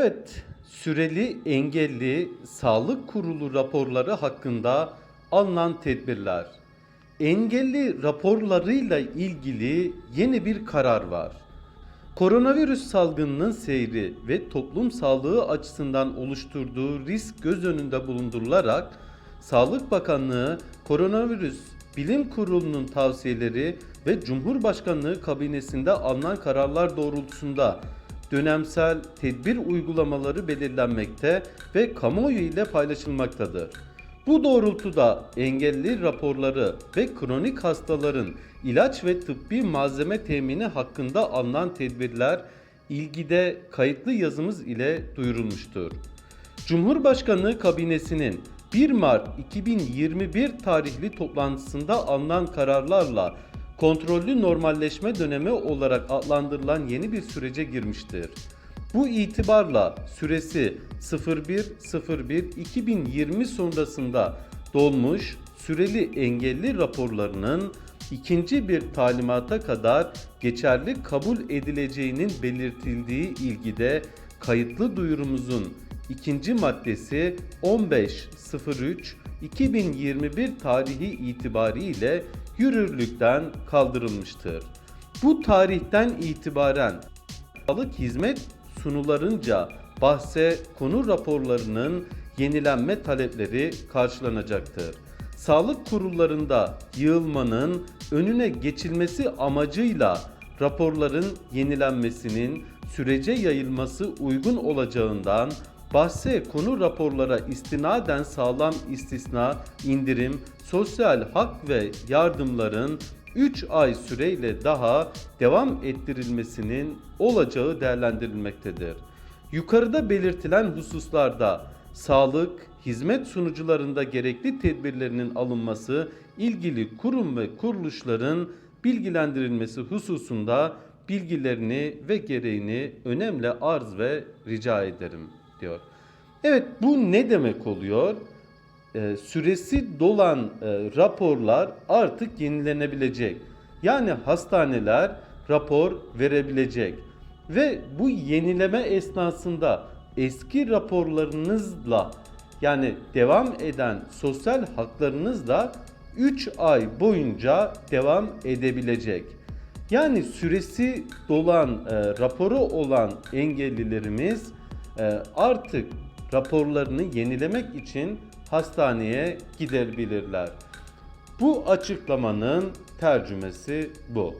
Evet, süreli engelli sağlık kurulu raporları hakkında alınan tedbirler. Engelli raporlarıyla ilgili yeni bir karar var. Koronavirüs salgınının seyri ve toplum sağlığı açısından oluşturduğu risk göz önünde bulundurularak Sağlık Bakanlığı Koronavirüs Bilim Kurulu'nun tavsiyeleri ve Cumhurbaşkanlığı kabinesinde alınan kararlar doğrultusunda dönemsel tedbir uygulamaları belirlenmekte ve kamuoyu ile paylaşılmaktadır. Bu doğrultuda engelli raporları ve kronik hastaların ilaç ve tıbbi malzeme temini hakkında alınan tedbirler ilgide kayıtlı yazımız ile duyurulmuştur. Cumhurbaşkanlığı kabinesinin 1 Mart 2021 tarihli toplantısında alınan kararlarla kontrollü normalleşme dönemi olarak adlandırılan yeni bir sürece girmiştir. Bu itibarla süresi 01.01.2020 sonrasında dolmuş süreli engelli raporlarının ikinci bir talimata kadar geçerli kabul edileceğinin belirtildiği ilgide kayıtlı duyurumuzun ikinci maddesi 15.03.2021 tarihi itibariyle yürürlükten kaldırılmıştır. Bu tarihten itibaren sağlık hizmet sunularınca bahse konu raporlarının yenilenme talepleri karşılanacaktır. Sağlık kurullarında yığılmanın önüne geçilmesi amacıyla raporların yenilenmesinin sürece yayılması uygun olacağından bahse konu raporlara istinaden sağlam istisna, indirim, sosyal hak ve yardımların 3 ay süreyle daha devam ettirilmesinin olacağı değerlendirilmektedir. Yukarıda belirtilen hususlarda sağlık, hizmet sunucularında gerekli tedbirlerinin alınması, ilgili kurum ve kuruluşların bilgilendirilmesi hususunda bilgilerini ve gereğini önemli arz ve rica ederim diyor. Evet bu ne demek oluyor? Ee, süresi dolan e, raporlar artık yenilenebilecek. Yani hastaneler rapor verebilecek. Ve bu yenileme esnasında eski raporlarınızla yani devam eden sosyal haklarınızla 3 ay boyunca devam edebilecek. Yani süresi dolan e, raporu olan engellilerimiz e, artık raporlarını yenilemek için hastaneye gidebilirler. Bu açıklamanın tercümesi bu.